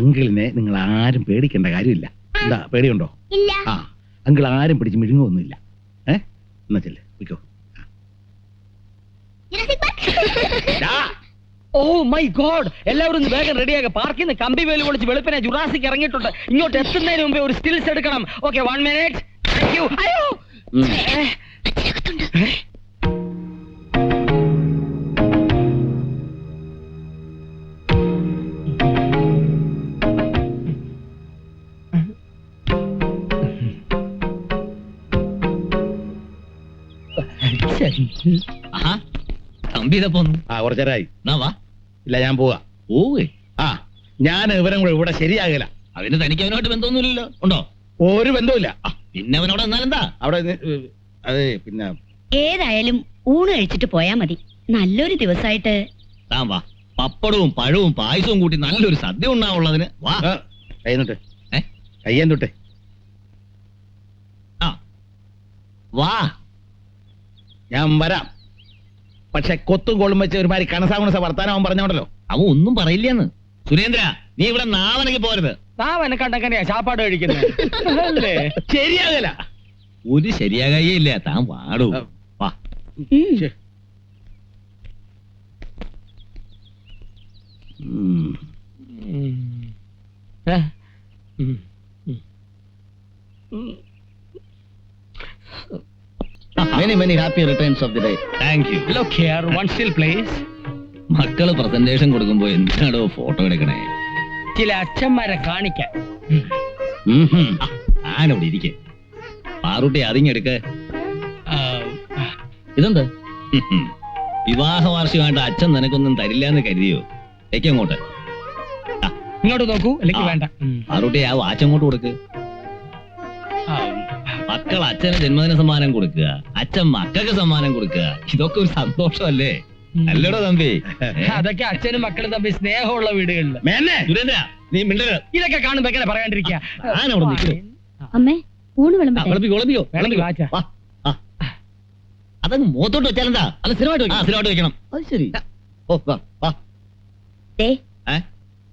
അങ്കിളിനെ നിങ്ങൾ ആരും പേടിക്കേണ്ട കാര്യമില്ല. എന്താ പേടിയുണ്ടോ? ആ അങ്കിൾ ആരും പിടിച്ച് മിഴുങ്ങൊന്നുമില്ല ഏ? എന്നാ ചെല്ലേ വിളിക്കോ ഓ മൈ ഗോഡ് എല്ലാവരും വേഗം റെഡിയാക പാർക്കിൽ നിന്ന് കമ്പി വേലി പൊളിച്ച് വെളുപ്പിനെ ജുറാസിക്ക് ഇറങ്ങിയിട്ടുണ്ട്. ഇങ്ങോട്ട് എത്തുന്നതിന് മുമ്പേ ഒരു സ്റ്റിൽസ് എടുക്കണം. Okay one minute. അയ്യോ. യു അച്ഛനകത്തുണ്ട് തമ്പി ഇതാ പോന്നു. ആ കുറച്ചേരായി. എന്നാ വാ. ഇല്ല ഞാൻ പോവാ. ആ ഞാൻ ഇവരും കൂടെ ഇവിടെ ശരിയാകില്ല അവന് തനിക്ക് അവനോട്ട് ബന്ധമൊന്നുമില്ലല്ലോ. ഉണ്ടോ? ഒരു ബന്ധമില്ല പിന്നെ അവനോട് എന്നാലെന്താ അവിടെ നി- അതെ പിന്നെ. ഏതായാലും ഊണ് കഴിച്ചിട്ട് പോയാ മതി. നല്ലൊരു ദിവസമായിട്ട് താൻ വാ. പപ്പടവും പഴവും പായസവും കൂട്ടി നല്ലൊരു സദ്യ ഉണ്ടാവുള്ളതിന് വാ. ആ, കൈ തൊട്ട് ഏ? കയ്യാൻ തൊട്ട് ആ. വാ. ഞാൻ വരാം. പക്ഷെ കൊത്തും കോളും വെച്ച് ഒരുമാതിരി കണസാകുണസ വർത്താനം അവൻ പറഞ്ഞോണ്ടല്ലോ. അവൻ ഒന്നും പറയില്ലെന്ന്. സുരേന്ദ്ര നീ ഇവിടെ നാവനക്ക് പോരുത്. നാവനെ കണ്ടങ്ങനെയാ ചാപ്പാട് കഴിക്കുന്നത്. അല്ലേ? ശരിയാകില്ല ഒരു ശരിയാകയില്ല താൻ വാടൂ. വാ. ഉം. ശ്ശെ. many happy returns many many happy returns of the day thank you Look here, one still please. മക്കൾ പ്രസന്റേഷൻ കൊടുക്കുമ്പോ എന്താണോ ഫോട്ടോ എടുക്കണേ? ചില അച്ഛന്മാരെ കാണിക്കാൻ ആനോട് ഇരിക്കെ. പാറുട്ടി അതിങ്ങെടുക്ക ആ, ഇതെന്ത്? വിവാഹ വാർഷികമായിട്ട് അച്ഛൻ നിനക്കൊന്നും തരില്ല എന്ന് കരുതിയോ അങ്ങോട്ട്. ഇങ്ങോട്ട് നോക്കൂ അല്ലെങ്കിൽ. വേണ്ട. പാറുട്ടി ആ വാച്ച് അങ്ങോട്ട് കൊടുക്ക്. മക്കൾ അച്ഛന് ജന്മദിന സമ്മാനം കൊടുക്കുക. അച്ഛൻ മക്കൾക്ക് സമ്മാനം കൊടുക്കുക. ഇതൊക്കെ ഒരു സന്തോഷമല്ലേ. അല്ലടോ തമ്പി. അതൊക്കെ അച്ഛനും മക്കളും തമ്മിൽ സ്നേഹമുള്ള വീടുകളിൽ മേന്നെ സുരേന്ദ്ര നീ മിണ്ടരുത്. ഇതൊക്കെ കാണുമ്പോ എങ്ങനെ പറയാണ്ടിരിക്കുക ആനവിടെ നിൽക്കുന്നു. അമ്മേ ഊണ് ആ, വിളമ്പട്ടെ? വിളമ്പിക്കോ, വിളമ്പിക്കോ, വിളമ്പിക്കോ. വാച്ചാ. വാ, ആ. അതങ്ങ് മുഖത്തോട്ട് വെച്ചാലെന്താ? അത് സ്ഥിരമായിട്ട് വെക്കണം. ആ, സ്ഥിരമായിട്ട് വെക്കണം. അത് ശരി. ഓ വാ, വാ. ദേ ഏ?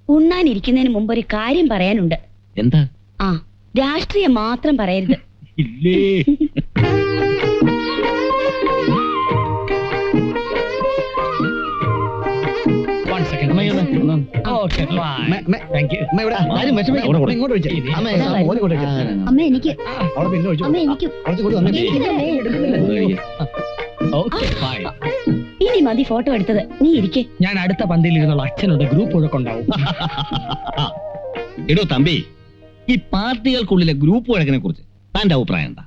ഉണ്ണാനിരിക്കുന്നതിന് മുമ്പ് ഒരു കാര്യം പറയാനുണ്ട്. എന്താ? ആ രാഷ്ട്രീയം മാത്രം പറയരുത്. ഇല്ലേ One second, അമ്മ please. ഇങ്ങോട്ട് വന്നോ. Okay, fine. മേ- മേ- Thank അമ്മ ഇവിടെ ആരും വിഷമിക്കണ്ട. അവിടെ ഇങ്ങോട്ട് ഒഴിച്ചേ. ഇത് അമ്മ, ഇതാ മോനെ കൊണ്ട് ഒഴിക്ക്. അമ്മ എനിക്ക് പിന്നെ. അമ്മ എനിക്ക് വന്നേ. എനിക്കിതല്ലേ. Okay, fine. ഇനി മതി ഫോട്ടോ എടുത്തത് നീ ഇരിക്കേ ഞാൻ അടുത്ത പന്തിയിൽ ഇരുന്നുള്ള അച്ഛനോട് ഗ്രൂപ്പ് വഴക്കുണ്ടാവും ഉണ്ടാവും എടോ തമ്പി ഈ പാർട്ടികൾക്കുള്ളിലെ ഗ്രൂപ്പ് വഴക്കിനെ കുറിച്ച് തന്റെ അഭിപ്രായം എന്താ?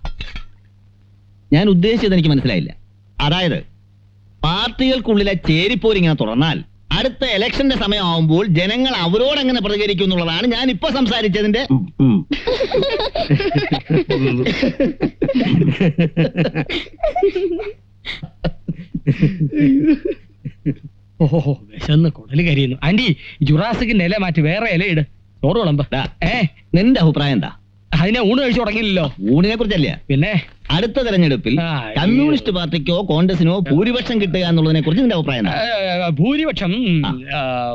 ഞാൻ ഉദ്ദേശിച്ചത് എനിക്ക് മനസ്സിലായില്ല. അതായത് പാർട്ടികൾക്കുള്ളിലെ ചേരിപ്പോരിങ്ങനെ തുടർന്നാൽ അടുത്ത ഇലക്ഷന്റെ സമയമാകുമ്പോൾ ജനങ്ങൾ അവരോട് എങ്ങനെ പ്രതികരിക്കും എന്നുള്ളതാണ് ഞാൻ ഇപ്പൊ സംസാരിച്ചതിന്റെ. ഓഹോ വിശന്ന് കുടൽ കരിയുന്നു. ആന്റി ജുറാസിക്കിന്റെ ഇല മാറ്റി വേറെ ഇല ഇട് ചോറ് വിളമ്പ. ഏ? നിന്റെ അഭിപ്രായം എന്താ? അതിനെ ഊണ് കഴിച്ചു തുടങ്ങിയില്ലല്ലോ. ഊണിനെ കുറിച്ചല്ല? പിന്നെ? അടുത്ത തെരഞ്ഞെടുപ്പിൽ ആ, ഈ- കമ്മ്യൂണിസ്റ്റ് പാർട്ടിക്കോ കോൺഗ്രസിനോ ഭൂരിപക്ഷം കിട്ടുക എന്നുള്ളതിനെ കുറിച്ച് നിന്റെ അഭിപ്രായം എന്താ? ഭൂരിപക്ഷം ഉം, ആ. ആ,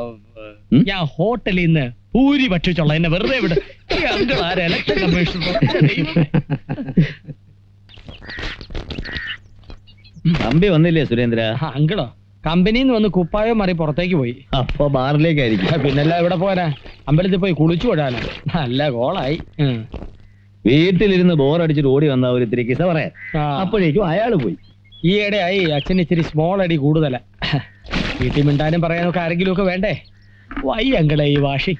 ഉം? ഞാൻ ഹോട്ടലിൽ നിന്ന് ഭൂരിപക്ഷിച്ചുള്ള എന്നെ വെറുതെ വിട്. ഈ uncle ആരാ? election commissioner. തമ്പി വന്നില്ലേ സുരേന്ദ്ര? ആ, അങ്കിളോ? കമ്പനിയിൽ നിന്ന് വന്ന് കുപ്പായോ മാറി പുറത്തേക്ക് പോയി. അപ്പൊ ബാറിലേക്കായിരിക്കും. പിന്നല്ല ഇവിടെ പോരാ? അമ്പലത്തിൽ പോയി കുളിച്ചു വിടാനോ. നല്ല കോളായി വീട്ടിലിരുന്ന് ബോറടിച്ചിട്ട് ഓടി വന്ന ഒരു ഇത്തിരി കിസ പറയാൻ. ആ. അപ്പോഴേക്കും അയാൾ പോയി. ഈയിടെയായി അച്ഛൻ ഇച്ചിരി സ്മോൾ അടി കൂടുതലാ. വീട്ടിൽ മിണ്ടാനും പറയാനൊക്കെ ആരെങ്കിലും ഒക്കെ വേണ്ടേ? വൈ അങ്കളെ ഈ വാഷി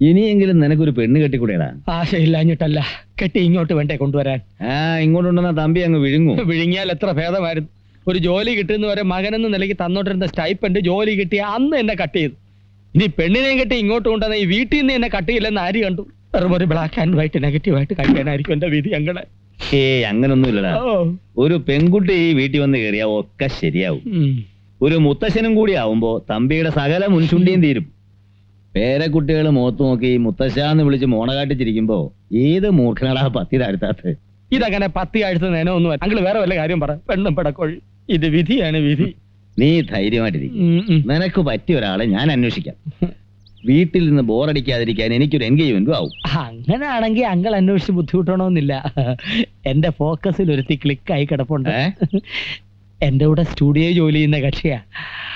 ഇനിയെങ്കിലും നിനക്കൊരു പെണ്ണ് കെട്ടിക്കൂടെടാ? ആശയില്ലാഞ്ഞിട്ടല്ല കെട്ടി ഇങ്ങോട്ട് വേണ്ടേ കൊണ്ടുവരാൻ? ആ ഇങ്ങോട്ടുണ്ടെന്ന തമ്പി അങ്ങ് വിഴുങ്ങും. വിഴുങ്ങിയാൽ എത്ര ഭേദമായിരുന്നു. ഒരു ജോലി കിട്ടുന്ന വരെ മകനെന്ന നിലയ്ക്ക് തന്നോട്ടിരുന്ന സ്റ്റൈപ്പൻഡ് ജോലി കിട്ടിയ അന്ന് എന്നെ കട്ട് ചെയ്തു. ഇനി പെണ്ണിനെയും കിട്ടി ഇങ്ങോട്ട് കൊണ്ടുവന്ന ഈ വീട്ടിൽ നിന്ന് എന്നെ കട്ട് ചെയ്യില്ലെന്ന് ആര് കണ്ടു? വെറും ഒരു ബ്ലാക്ക് ആൻഡ് വൈറ്റ് നെഗറ്റീവ് ആയിട്ട് കഴിക്കാനായിരിക്കും എന്റെ വിധി അങ്ങളെ ഏ അങ്ങനൊന്നുമില്ലടാ. ഒരു പെൺകുട്ടി ഈ വീട്ടിൽ വന്ന് കയറിയാ ഒക്കെ ശരിയാവും. ഒരു മുത്തശ്ശനും കൂടി ആവുമ്പോ തമ്പിയുടെ സകല മുൻചുണ്ടിയും തീരും. പേരക്കുട്ടികൾ മുഖത്ത് നോക്കി മുത്തശ്ശാന്ന് വിളിച്ച് മോണ കാട്ടിച്ചിരിക്കുമ്പോ ഏത് മൂർഖനടാ പത്തി താഴ്ത്താത്ത? ഇതങ്ങനെ പത്തി ആഴ്ച നേനോ ഒന്നും അങ്കിൾ വേറെ വല്ല കാര്യം പറ. പെണ്ണും പെടക്കോഴി. ഇത് വിധിയാണ് വിധി. നീ ധൈര്യമായിട്ടിരിക്കും. നിനക്ക് പറ്റിയ ഒരാളെ ഞാൻ അന്വേഷിക്കാം. വീട്ടിൽ നിന്ന് ബോറടിക്കാതിരിക്കാൻ എനിക്കൊരു എൻഗേജ്മെന്റും ആവും. അങ്ങനെയാണെങ്കിൽ അങ്കിൾ അന്വേഷിച്ച് ബുദ്ധിമുട്ടണമെന്നില്ല എന്റെ ഫോക്കസിൽ ഒരുത്തി ക്ലിക്കായി കിടപ്പുണ്ട്. ഏ? എന്റെ കൂടെ സ്റ്റുഡിയോ ജോലി ചെയ്യുന്ന കക്ഷിയാ.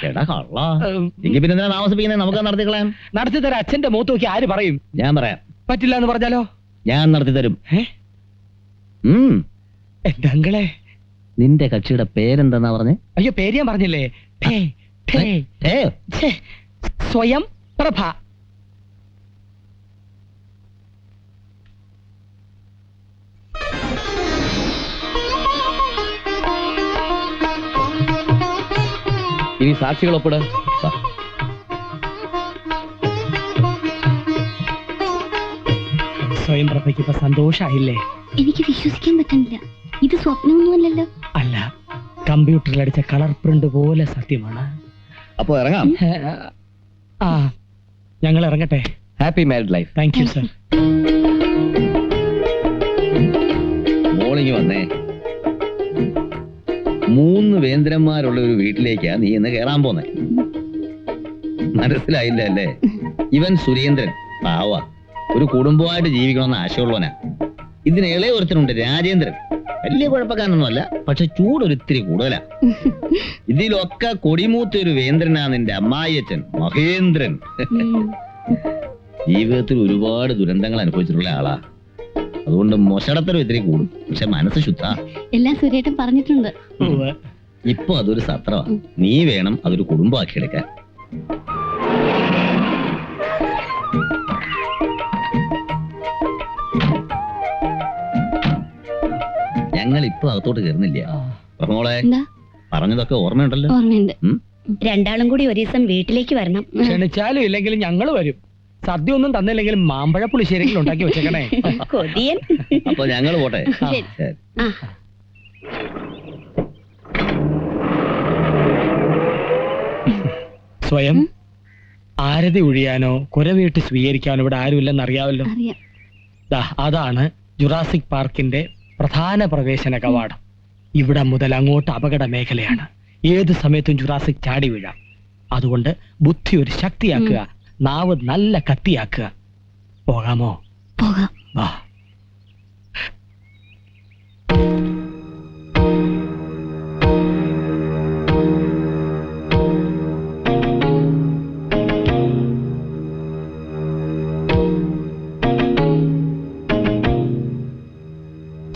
എടാ കള്ള. എങ്കിൽ പിന്നെ എന്തിനാ താമസിപ്പിക്കുന്നത് നമുക്ക് നടത്തിക്കളയാം നടത്തി തരാം അച്ഛന്റെ മൂത്ത് നോക്കി ആര് പറയും? ഞാൻ പറയാം. പറ്റില്ല എന്ന് പറഞ്ഞാലോ? ഞാൻ നടത്തി തരും. എന്റെ അങ്കിളെ നിന്റെ കക്ഷിയുടെ പേരെന്താ പറഞ്ഞേ? അയ്യോ പേര് ഞാൻ പറഞ്ഞില്ലേ? ഠേ, ഠേ, ഏ ഛേ, സ്വയം പ്രഭ. ഇനി സാക്ഷികൾ ഒപ്പിട സ്വയം പ്രഭയ്ക്ക് ഇപ്പൊ സന്തോഷായില്ലേ? എനിക്ക് വിശ്വസിക്കാൻ പറ്റുന്നില്ല. ഇത് സ്വപ്നമൊന്നുമല്ലല്ലോ. അല്ല കമ്പ്യൂട്ടറിൽ അടിച്ച കളർ പ്രിന്റ് പോലെ സത്യമാണ്. അപ്പൊ ഇറങ്ങാം. ആ ഞങ്ങൾ ഇറങ്ങട്ടെ. Happy married life thank you sir മോളിങ് വന്നേ. മൂന്ന് വേന്ദ്രന്മാരുള്ള ഒരു വീട്ടിലേക്കാ നീ ഇന്ന് കേറാൻ പോന്നെ. മനസ്സിലായില്ല? അല്ലേ ഇവൻ സുരേന്ദ്രൻ. പാവ. ഒരു കുടുംബമായിട്ട് ജീവിക്കണമെന്ന് ആശയമുള്ളവനാ ഇതിന് ഇളയ ഒരുത്തനുണ്ട് രാജേന്ദ്രൻ. വലിയ കുഴപ്പക്കാരനൊന്നുമല്ല പക്ഷെ ചൂടൊരിത്തിരി കൂടുതലാ. ഇതിലൊക്കെ കൊടിമൂത്ത ഒരു വേന്ദ്രനാ നിന്റെ അമ്മായിയച്ഛൻ മഹേന്ദ്രൻ. ജീവിതത്തിൽ ഒരുപാട് ദുരന്തങ്ങൾ അനുഭവിച്ചിട്ടുള്ള ആളാ. അതുകൊണ്ട് മൊശടത്തരം ഇത്തിരി കൂടും പക്ഷെ മനസ്സ് ശുദ്ധ. എല്ലാം സുരേട്ടൻ പറഞ്ഞിട്ടുണ്ട്. ഇപ്പൊ അതൊരു സത്രമാ നീ വേണം അതൊരു കുടുംബമാക്കി എടുക്കാൻ ഞങ്ങൾ ഇപ്പൊ അകത്തോട്ട് കയറുന്നില്ല. മോളെ പറഞ്ഞതൊക്കെ ഓർമ്മയുണ്ടല്ലോ? ഓർമ്മയുണ്ട്. രണ്ടാളും കൂടി ഒരു ദിവസം വീട്ടിലേക്ക് വരണം. ക്ഷണിച്ചാലും ഇല്ലെങ്കിലും ഞങ്ങൾ വരും. സദ്യ ഒന്നും തന്നില്ലെങ്കിൽ മാമ്പഴ പുളിശ്ശേരികൾ ഉണ്ടാക്കി വെച്ചേക്കണേ. കൊതിയൻ. അപ്പൊ ഞങ്ങൾ പോട്ടെ. സ്വയം ആരതി ഒഴിയാനോ കുരവീട്ട് സ്വീകരിക്കാനോ ഇവിടെ ആരുമില്ലെന്ന് അറിയാമല്ലോ അതാണ് ജുറാസിക് പാർക്കിന്റെ പ്രധാന പ്രവേശന കവാടം. ഇവിടെ മുതൽ അങ്ങോട്ട് അപകട മേഖലയാണ്. ഏത് സമയത്തും ജുറാസിക് ചാടി വീഴാം. അതുകൊണ്ട് ബുദ്ധി ഒരു ശക്തിയാക്കുക നാവ് നല്ല കത്തിയാക്കുക പോകാമോ? പോകാം. വാ.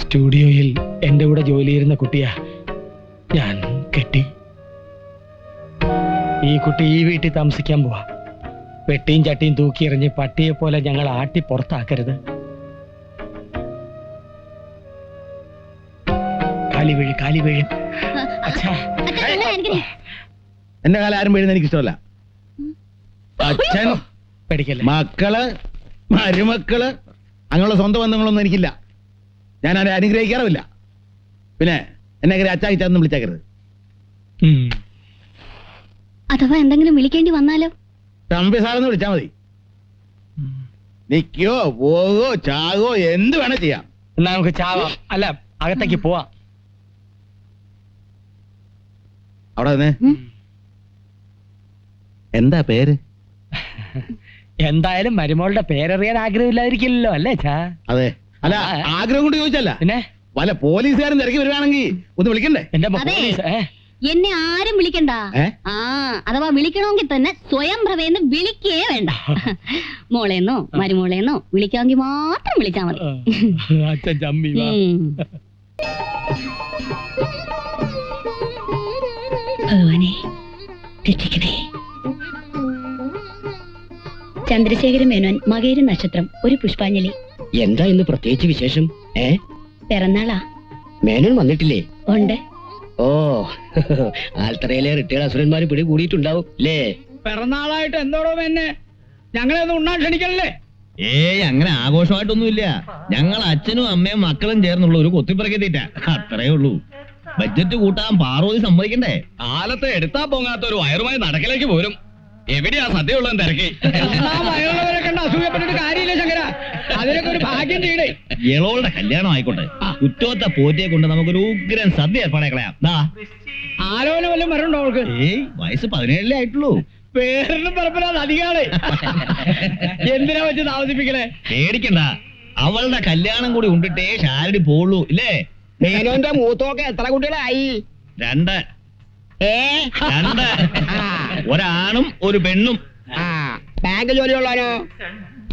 സ്റ്റുഡിയോയിൽ എന്റെ കൂടെ ജോലി ചെയ്യുന്ന കുട്ടിയാ ഞാൻ കെട്ടി. ഈ കുട്ടി ഈ വീട്ടിൽ താമസിക്കാൻ പോവാ. വെട്ടിയും ചട്ടിയും തൂക്കി എറിഞ്ഞ് പട്ടിയെ പോലെ ഞങ്ങൾ ആട്ടി പുറത്താക്കരുത്. കാലി വീഴ് കാലി വീഴ്. അച്ഛാ. എന്റെ കാലം ആരും വീഴുന്ന എനിക്ക് ഇഷ്ടമല്ല അച്ഛൻ പേടിക്കല്ലേ മക്കൾ മരുമക്കൾ അങ്ങനെയുള്ള സ്വന്തം ബന്ധങ്ങളൊന്നും എനിക്കില്ല. ഞാൻ അവരെ അനുഗ്രഹിക്കാറുമില്ല. പിന്നെ എന്നെ അങ്ങനെ അച്ചാക്കിച്ചാന്നും വിളിച്ചേക്കരുത്. അഥവാ എന്തെങ്കിലും വിളിക്കേണ്ടി വന്നാലോ? തമ്പി സാറെന്ന് വിളിച്ചാ മതി. നിക്കോ പോകോ ചാകോ എന്ത് വേണേ ചെയ്യാം. എന്നാ നമുക്ക് ചാവാം. അല്ല അകത്തേക്ക് പോവാ. അവിടെ നിന്ന് എന്താ പേര്? എന്തായാലും മരുമോളുടെ പേരറിയാൻ ആഗ്രഹമില്ലാതിരിക്കില്ലല്ലോ അല്ലേ ചാ? അതെ. അല്ല ആഗ്രഹം കൊണ്ട് ചോദിച്ചല്ല. പിന്നെ? വല്ല പോലീസുകാരൻ തിരക്കി വരുവാണെങ്കിൽ ഒന്ന് വിളിക്കണ്ടേ? എന്റെ അതെ. പോലീസ് ഏ? എന്നെ ആരും വിളിക്കണ്ട. ഏ? ആ അഥവാ വിളിക്കണമെങ്കിൽ തന്നെ സ്വയം പ്രവേന്ന് വിളിക്കേ വേണ്ട. മോളേന്നോ മരുമോളേന്നോ വിളിക്കാമെങ്കിൽ മാത്രം വിളിച്ചാ മതി. അച്ഛൻ ചമ്മി വാ. ഉം. ഭഗവാനെ രക്ഷിക്കണേ. ചന്ദ്രശേഖര മേനോൻ മകേര നക്ഷത്രം ഒരു പുഷ്പാഞ്ജലി. എന്താ ഇന്ന് പ്രത്യേകിച്ച് വിശേഷം? ഏ? പിറന്നാളാ. മേനോൻ വന്നിട്ടില്ലേ? ഉണ്ട്. ഓ ആൽത്തറയിലെ റിട്ടയർഡ് അസുരന്മാര് പിടി കൂടിയിട്ടുണ്ടാവും അല്ലേ പിറന്നാളായിട്ട് എന്തോടോ എന്നെ ഞങ്ങളെ ഒന്ന് ഉണ്ണാൻ ക്ഷണിക്കണല്ലേ ഏയ് അങ്ങനെ ആഘോഷമായിട്ടൊന്നുമില്ല. ഞങ്ങൾ അച്ഛനും അമ്മയും മക്കളും ചേർന്നുള്ള ഒരു കൊത്തിപ്പറക്കി തീറ്റ അത്രേ ഉള്ളൂ. ബഡ്ജറ്റ് കൂട്ടാൻ പാർവതി സമ്മതിക്കണ്ടേ? കാലത്തെ എടുത്താ പോങ്ങാത്ത ഒരു വയറുമായി നടക്കലേക്ക് പോരും. എവിടെയാ സദ്യ ഉള്ളത് തിരക്കി. കണ്ട അസൂയപ്പെട്ടിട്ട് കാര്യമില്ല ശങ്കര. അതിനൊക്കെ ഒരു ഭാഗ്യം ചെയ്യണേ ഇളോളുടെ കല്യാണം ആയിക്കോട്ടെ. കുറ്റോത്ത പോറ്റിയെ കൊണ്ട് നമുക്കൊരു ഉഗ്രൻ സദ്യ ഏർപ്പാടെ കളയാം. ആലോചന വല്ലതും വരണ്ടോ അവൾക്ക്? ഏയ് വയസ്സ് പതിനേഴിലേ ആയിട്ടുള്ളൂ. പേരിനും പറപ്പില്ലാതെ അധികാളെ എന്തിനാ വെച്ച് താമസിപ്പിക്കണേ? പേടിക്കണ്ട. അവളുടെ കല്യാണം കൂടി ഉണ്ടിട്ടേ ഷാരടി പോളൂ ഇല്ലേ? മേനോന്റെ മൂത്തോക്കെ എത്ര കുട്ടികളായി? രണ്ട്. രണ്ട്. ഒരാണും ഒരു പെണ്ണും. ബാങ്ക് ജോലിയുള്ളവനോ?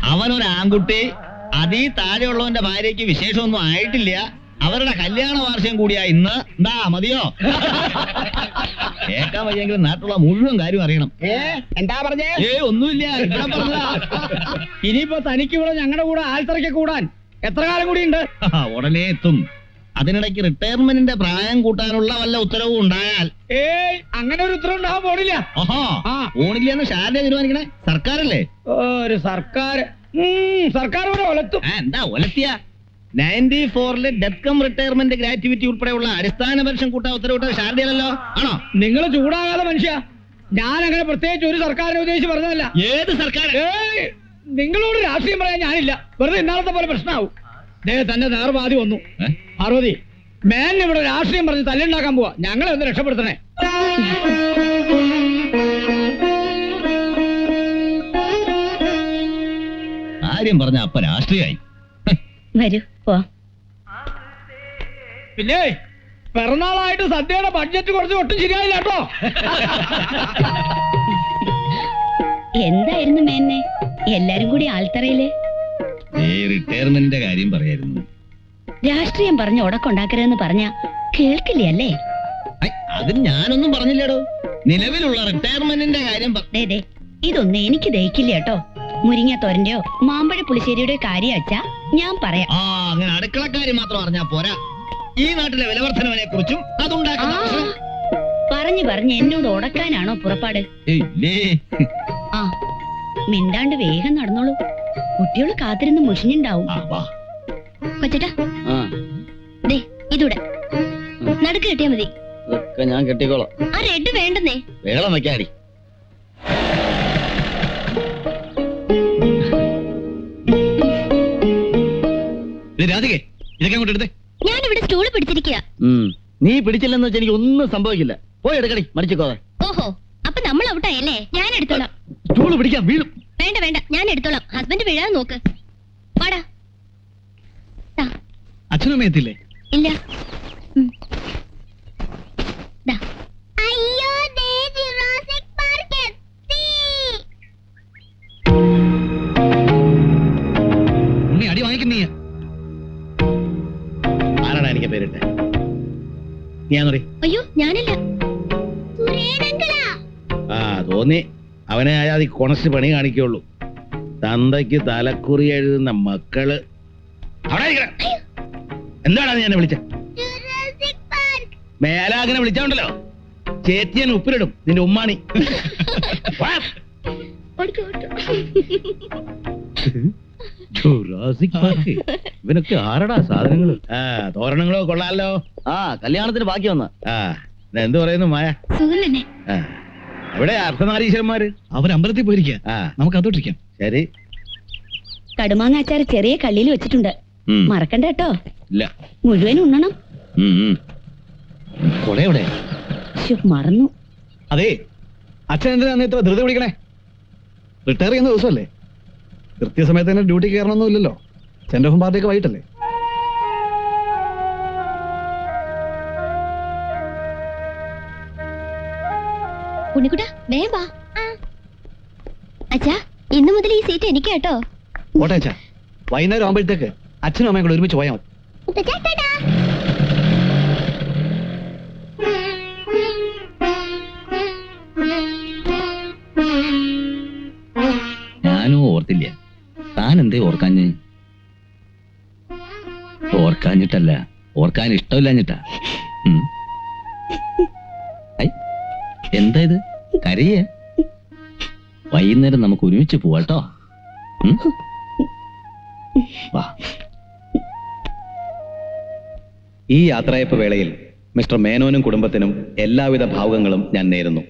അവനൊരു ആൺകുട്ടി അതീ താഴെയുള്ളവന്റെ ഭാര്യയ്ക്ക് വിശേഷമൊന്നും ആയിട്ടില്ല. അവരുടെ കല്യാണ വാർഷികം കൂടിയാ ഇന്ന്. എന്താ മതിയോ? കേൾക്കാൻ വയ്യെങ്കിലും നാട്ടിലുള്ള മുഴുവൻ കാര്യം അറിയണം. ഏ? എന്താ പറഞ്ഞേ? ഏ ഒന്നുമില്ല. ഇവിടെ. ഇനിയിപ്പോ തനിക്ക് ഇവിടെ ഞങ്ങളുടെ കൂടെ ആൽത്തറയ്ക്ക് കൂടാൻ എത്ര കാലം കൂടി ഉണ്ട് ഉടനെ എത്തും. അതിനിടയ്ക്ക് റിട്ടയർമെന്റിന്റെ പ്രായം കൂട്ടാനുള്ള വല്ല ഉത്തരവും ഉണ്ടായാൽ. ഏയ് അങ്ങനെ ഒരു ഉത്തരവ് ഉണ്ടാവാൻ പോണില്ല. ഓഹോ ആ. ഓണില്ലെന്ന് ശാരദ തീരുമാനിക്കണേ? സർക്കാരല്ലേ? ഒരു സർക്കാർ. ഉം, സർക്കാർ ഇവിടെ ഒലത്തും. ആ, എന്താ ഒലത്തിയ? നയന്റി ഫോറിലെ ഡെത്ത് കം റിട്ടയർമെന്റ് ഗ്രാറ്റുവിറ്റി ഉൾപ്പെടെയുള്ള അടിസ്ഥാന പെൻഷൻ കൂട്ടാൻ ഉത്തരവിട്ടത് ശാരദയല്ലോ ആണോ? നിങ്ങൾ ചൂടാകാതെ മനുഷ്യ ഞാൻ അങ്ങനെ പ്രത്യേകിച്ച് ഒരു സർക്കാരിനെ ഉദ്ദേശിച്ച് പറഞ്ഞതല്ല ഏത് സർക്കാർ ഏയ് നിങ്ങളോട് രാഷ്ട്രീയം പറയാൻ ഞാനില്ല. വെറുതെ ഇന്നാളത്തെ പോലെ പ്രശ്നമാവും. ദേ തന്നെ നേർവാദി വന്നു. ഏ? പാർവതി മേലിന് ഇവിടെ രാഷ്ട്രീയം പറഞ്ഞ് തല്ലുണ്ടാക്കാൻ പോവാ. ഞങ്ങളെ ഒന്ന് രക്ഷപ്പെടുത്തണേ. കാര്യം പറഞ്ഞ അപ്പ രാഷ്ട്രീയായി വരൂ പോ പിന്നെ പിറന്നാളായിട്ട് സദ്യയുടെ ബഡ്ജറ്റ് കുറച്ച് ഒട്ടും ശരിയായില്ല കേട്ടോ. എന്തായിരുന്നു മേന്നെ? എല്ലാരും കൂടി ആൾത്തറയിൽ? നീ റിട്ടയർമെന്റിന്റെ കാര്യം പറയായിരുന്നു. രാഷ്ട്രീയം പറഞ്ഞ് ഉടക്കുണ്ടാക്കരുതെന്ന് പറഞ്ഞ കേൾക്കില്ലേ അല്ലേ അതിന് ഞാനൊന്നും പറഞ്ഞില്ലടോ. നിലവിലുള്ള റിട്ടയർമെന്റിന്റെ കാര്യം ഇതൊന്നും എനിക്ക് ദഹിക്കില്ല കേട്ടോ. മുരിങ്ങ തോരന്റെയോ മാമ്പഴ പുളിശ്ശേരിയുടെ കാര്യം അച്ഛാ. ഞാൻ പറയാം. ആ അങ്ങനെ അടുക്കളക്കാര്യം മാത്രം അറിഞ്ഞാ പോരാ. ഈ നാട്ടിലെ വിലവർദ്ധനവിനെ കുറിച്ചും പറഞ്ഞു പറഞ്ഞ് എന്നോട് ഉടക്കാനാണോ പുറപ്പാട്? ആ മിണ്ടാണ്ട് വേഗം നടന്നോളൂ. കുട്ടികൾ കാത്തിരുന്ന് മുഷിഞ്ഞുണ്ടാവും. വാ. ദേ ഇതൂടെ. നടുക്ക് കിട്ടിയാ മതി. ഇതൊക്കെ ഞാൻ കെട്ടിക്കോളാം. ആ റെഡ് വേണ്ടെന്നേ. വേളം വെക്കാടി രാധികെ ഇതൊക്കെ അങ്ങോട്ട് എടുത്തേ. ഞാനിവിടെ സ്റ്റൂൾ പിടിച്ചിരിക്കുക നീ പിടിച്ചില്ലെന്ന് വെച്ചാൽ എനിക്ക് ഒന്നും സംഭവിക്കില്ല. പോയി എടുക്കടി മടിച്ചിക്കോതെ ഓഹോ അപ്പൊ നമ്മൾ ഔട്ടായല്ലേ ഞാൻ എടുത്തോളാം. സ്റ്റൂൾ പിടിക്കാൻ വീഴും. വേണ്ട വേണ്ട ഞാൻ എടുത്തോളാം. ഹസ്ബൻഡ് വീഴാൻ നോക്ക്. അച്ഛനും എത്തില്ലേ ഇല്ല. ദാ. അയ്യോ ദേ ജുറാസിക് പാർക്ക് എത്തി. ഉണ്ണി അടി വാങ്ങിക്കുന്നീ എനിക്ക് പേരിട്ടെ? ഞാൻ അയ്യോ ഞാനല്ല. സുരേനങ്കിളാ ആ തോന്നി. അവനെ അയാൾ കൊണസ് കൊണസ്റ്റ് പണി കാണിക്കുള്ളൂ. തന്തയ്ക്ക് തലക്കുറി എഴുതുന്ന മക്കൾ. എന്താണ് ഞാൻ എന്നെ വിളിച്ച? Jurassic park മേലാകനെ വിളിച്ചോണ്ടല്ലോ. ചേച്ചിയൻ ഉപ്പിലിടും നിന്റെ ഉമ്മാണി. ഇവനൊക്കെ ആരടാ സാധനങ്ങൾ ആ തോരണങ്ങളോ കൊള്ളാലോ. ആ കല്യാണത്തിന് ബാക്കി വന്ന. ആ എന്ത് പറയുന്നു മായ? ആ എവിടെ അർദ്ധനാരീശ്വരന്മാര്. അവർ അമ്പലത്തിൽ പോയിരിക്കുക നമുക്ക് അതോട്ടിരിക്കാം ശരി. കടുമാങ്ങാച്ചാർ ചെറിയ കള്ളിയിൽ വെച്ചിട്ടുണ്ട്. മറക്കണ്ട കേട്ടോ. ഇല്ല. മുഴുവൻ ഉണ്ണണം. മറന്നു. അതെ അച്ഛൻ എന്തിനാ ഇത്ര ധൃതി പിടിക്കണേ? റിട്ടയർ ചെയ്യുന്ന ദിവസമല്ലേ? കൃത്യസമയത്ത് തന്നെ ഡ്യൂട്ടി കയറണമെന്നില്ലല്ലോ സെന്റ് ഓഫ് പാർട്ടിയൊക്കെ വൈകിട്ടല്ലേ? ഉണ്ണിക്കുട്ടാ വേഗം വാ. അച്ഛാ ഇന്നു മുതൽ ഈ സീറ്റ് എനിക്ക് കേട്ടോ. ഓട്ടെ അച്ഛാ വൈകുന്നേരം ആകുമ്പോഴത്തേക്ക് അച്ഛനും അമ്മയും കൂടെ ഒരുമിച്ച് പോയാൽ മതി. ഞാനും ഓർത്തില്ല. താൻ എന്തേ ഓർക്കാഞ്ഞ്? ഓർക്കാഞ്ഞിട്ടല്ല. ഓർക്കാൻ ഇഷ്ടമില്ലാഞ്ഞിട്ടാ. എന്താ ഇത്? കരയ? വൈകുന്നേരം നമുക്ക് ഒരുമിച്ച് പോവാട്ടോ. വാ. ഈ യാത്രയപ്പ് വേളയിൽ മിസ്റ്റർ മേനോനും കുടുംബത്തിനും എല്ലാവിധ ഭാവുകങ്ങളും ഞാൻ നേരുന്നു.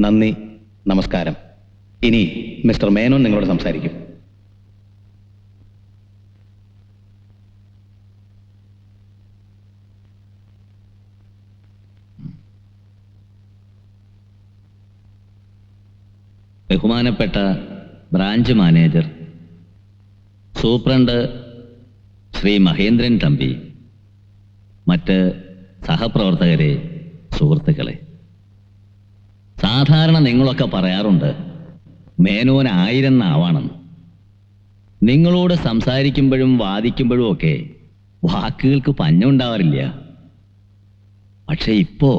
നന്ദി നമസ്കാരം. ഇനി മിസ്റ്റർ മേനോൻ നിങ്ങളോട് സംസാരിക്കും. ബഹുമാനപ്പെട്ട branch manager superintendent Shri Mahendran Thampi. മറ്റ് സഹപ്രവർത്തകരെ സുഹൃത്തുക്കളെ. സാധാരണ നിങ്ങളൊക്കെ പറയാറുണ്ട് മേനോൻ ആയിരം നാവാണെന്ന് നിങ്ങളോട് സംസാരിക്കുമ്പോഴും വാദിക്കുമ്പോഴും ഒക്കെ വാക്കുകൾക്ക് പഞ്ഞുണ്ടാവാറില്ല. പക്ഷെ ഇപ്പോ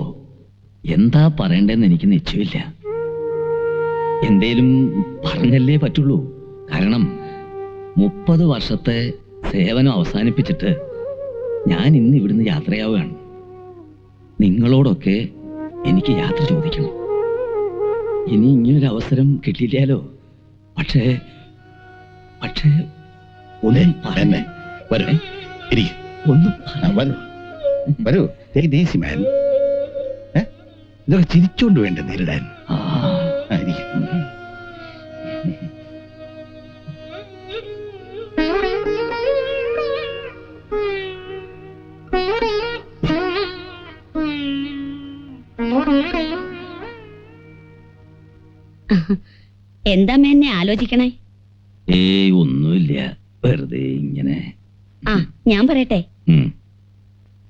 എന്താ പറയണ്ടെന്ന് എനിക്ക് നിശ്ചയമില്ല. എന്തേലും പറഞ്ഞല്ലേ പറ്റുള്ളൂ. കാരണം മുപ്പത് വർഷത്തെ സേവനം അവസാനിപ്പിച്ചിട്ട് ഞാൻ ഇന്ന് ഇവിടുന്ന് യാത്രയാവുകയാണ്. നിങ്ങളോടൊക്കെ എനിക്ക് യാത്ര ചോദിക്കണം. ഇനി ഇങ്ങനൊരു അവസരം കിട്ടിയില്ലാലോ പക്ഷേ പക്ഷേ ഒന്നും പറ- വരൂ. ഇരിക്ക്. ഒന്നും? ഇതൊക്കെ ചിരിച്ചോണ്ട് വേണ്ട നേരിടാൻ ആ, എന്താ മേന്നെ ആലോചിക്കണേ? ഏയ് ഒന്നുമില്ല. വെറുതെ ഇങ്ങനെ. ആ ഞാൻ പറയട്ടെ.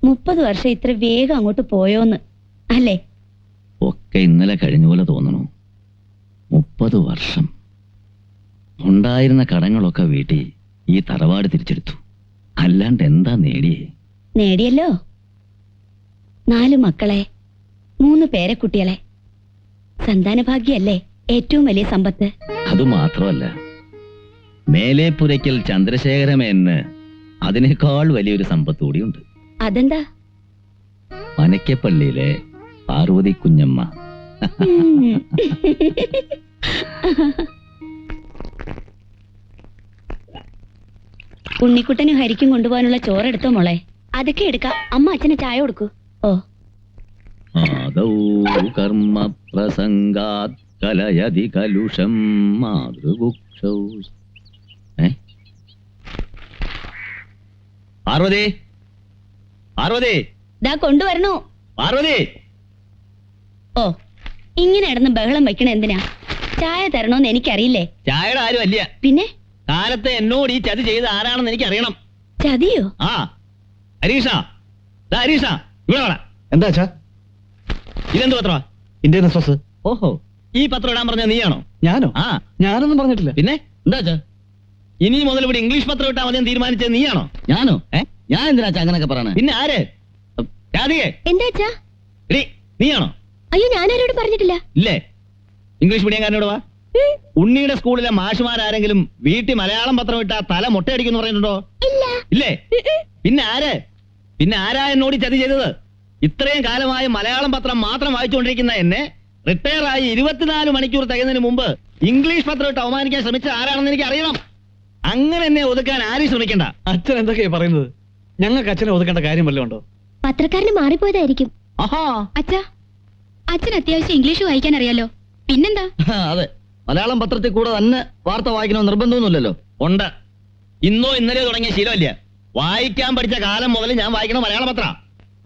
മുപ്പത് വർഷം ഇത്ര വേഗം അങ്ങോട്ട് പോയോന്ന് അല്ലേ? ഒക്കെ ഇന്നലെ കഴിഞ്ഞ പോലെ തോന്നണു. മുപ്പത് വർഷം. ഉണ്ടായിരുന്ന കടങ്ങളൊക്കെ വീട്ടി ഈ തറവാട് തിരിച്ചെടുത്തു. അല്ലാണ്ട് എന്താ നേടിയേ? നേടിയല്ലോ. നാലു മക്കളെ മൂന്ന് പേരക്കുട്ടികളെ. സന്താനഭാഗ്യല്ലേ? ഏറ്റവും വലിയ സമ്പത്ത്? അത് മാത്രമല്ല മേലേപ്പുരയ്ക്കൽ ചന്ദ്രശേഖരമേന്ന് അതിനേക്കാൾ വലിയൊരു സമ്പത്ത് കൂടിയുണ്ട് അതെന്താ? മനക്കപ്പള്ളിയിലെ പാർവതി കുഞ്ഞമ്മ. ഉണ്ണിക്കുട്ടനും ഹരിക്കും കൊണ്ടുപോകാനുള്ള ചോറെടുത്തോ മോളെ? അതൊക്കെ എടുക്കാം. അമ്മ അച്ഛന് ചായ കൊടുക്കൂ. ഓ. ആദൗ കർമ്മ പ്രസംഗാത് കലയതി കലുഷം മാതൃഭുക്ഷൗ? പാർവതി? പാർവതി? ദാ കൊണ്ടുവരണോ? പാർവതി? ഓ ഇങ്ങനെ ഇടന്ന് ബഹളം വെക്കണ എന്തിനാ? ചായ തരണോന്ന് എനിക്കറിയില്ലേ? ചായയുടെ ആരും അല്ല. പിന്നെ? കാലത്ത് എന്നോട് ഈ ചതി ചെയ്ത് ആരാണെന്ന് എനിക്ക് അറിയണം ചതിയോ? ആ. ഹരീഷ. ദാ ഹരീഷ ഇവിടെ വേണം എന്താ ഇതെന്ത് പത്രമാ ഇന്ത്യൻ എക്സ്പ്രസ്. ഓഹോ. ഈ പത്രം ഇടാൻ പറഞ്ഞ നീയാണോ? ഞാനോ? ആ. ഞാനൊന്നും പറഞ്ഞിട്ടില്ല. പിന്നെ? എന്താ അച്ഛാ? ഇനി മുതൽ ഇവിടെ ഇംഗ്ലീഷ് പത്രം ഇട്ടാ മതി തീരുമാനിച്ചത് നീയാണോ? ഞാനോ? ഏ? ഞാൻ എന്തിനാ അച്ഛാ അങ്ങനൊക്കെ പറയണേ? പിന്നെ ആര്? രാധികേ. എന്താ അച്ഛാ? എടി നീയാണോ? അയ്യോ ഞാനാരോട് പറഞ്ഞിട്ടില്ല. ഇല്ലേ? ഇംഗ്ലീഷ് മീഡിയംകാരനോട് വാ. ഉണ്ണിയുടെ സ്കൂളിലെ മാഷുമാരാരെങ്കിലും വീട്ടിൽ മലയാളം പത്രം ഇട്ടാ തല മുട്ടയടിക്കുന്നു പറഞ്ഞിട്ടുണ്ടോ? ഇല്ലേ. പിന്നെ ആര്? പിന്നെ ആരാ എന്നോട് ചതി ചെയ്തത്? ഇത്രയും കാലമായി മലയാളം പത്രം മാത്രം വായിച്ചുകൊണ്ടിരിക്കുന്ന എന്നെ റിട്ടയർ ആയി ഇരുപത്തിനാല് മണിക്കൂർ തികയുന്നതിന് മുമ്പ് ഇംഗ്ലീഷ് പത്രം ഇട്ട് അവമാനിക്കാൻ ശ്രമിച്ച ആരാണെന്ന് എനിക്ക് അറിയണം അങ്ങനെ എന്നെ ഒതുക്കാൻ ആരും ശ്രമിക്കണ്ട. അച്ഛൻ എന്തൊക്കെയാ പറയുന്നത്? ഞങ്ങൾക്ക് അച്ഛനെ ഒതുക്കേണ്ട കാര്യം വല്ലതും ഉണ്ടോ? പത്രക്കാരന് മാറിപ്പോയതായിരിക്കും. ആഹാ. അച്ഛാ അച്ഛൻ അത്യാവശ്യം ഇംഗ്ലീഷ് വായിക്കാൻ അറിയാലോ. പിന്നെന്താ? അതെ. മലയാളം പത്രത്തിൽ കൂടെ തന്നെ വാർത്ത വായിക്കണമെന്ന് നിർബന്ധമൊന്നുമില്ലല്ലോ. ഉണ്ട്. ഇന്നോ ഇന്നലെയോ തുടങ്ങിയ ശീലമല്ല. വായിക്കാൻ പഠിച്ച കാലം മുതൽ ഞാൻ വായിക്കണ മലയാള പത്ര.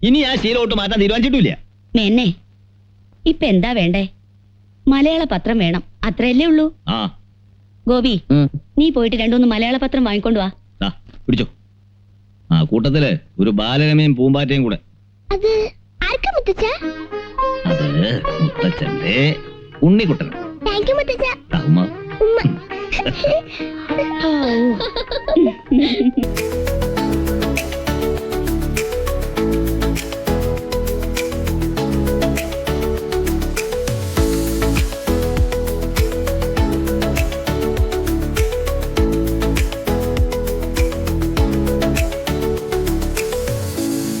ഇനി ആ ശീലോട്ട് മാറ്റാൻ തീരുമാനിച്ചിട്ടില്ല മെന്നെ ഇപ്പൊ എന്താ വേണ്ടേ? മലയാള പത്രം വേണം. അത്രയല്ലേ ഉള്ളൂ. ആ. ഗോപി നീ പോയിട്ട് രണ്ടൂന്ന് മലയാള പത്രം വാങ്ങിക്കൊണ്ട് വാ. ദാ, പിടിച്ചോ. ആ കൂട്ടത്തിൽ ഒരു ബാലരമയും പൂമ്പാറ്റയും കൂടെ. അത് ആർക്കാ മുത്തച്ഛ? അത് മുത്തച്ഛന്റെ ഉണ്ണിക്കുട്ടൻ താങ്ക് യു മുത്തച്ഛ. ഉമ്മ. ഉമ്മ.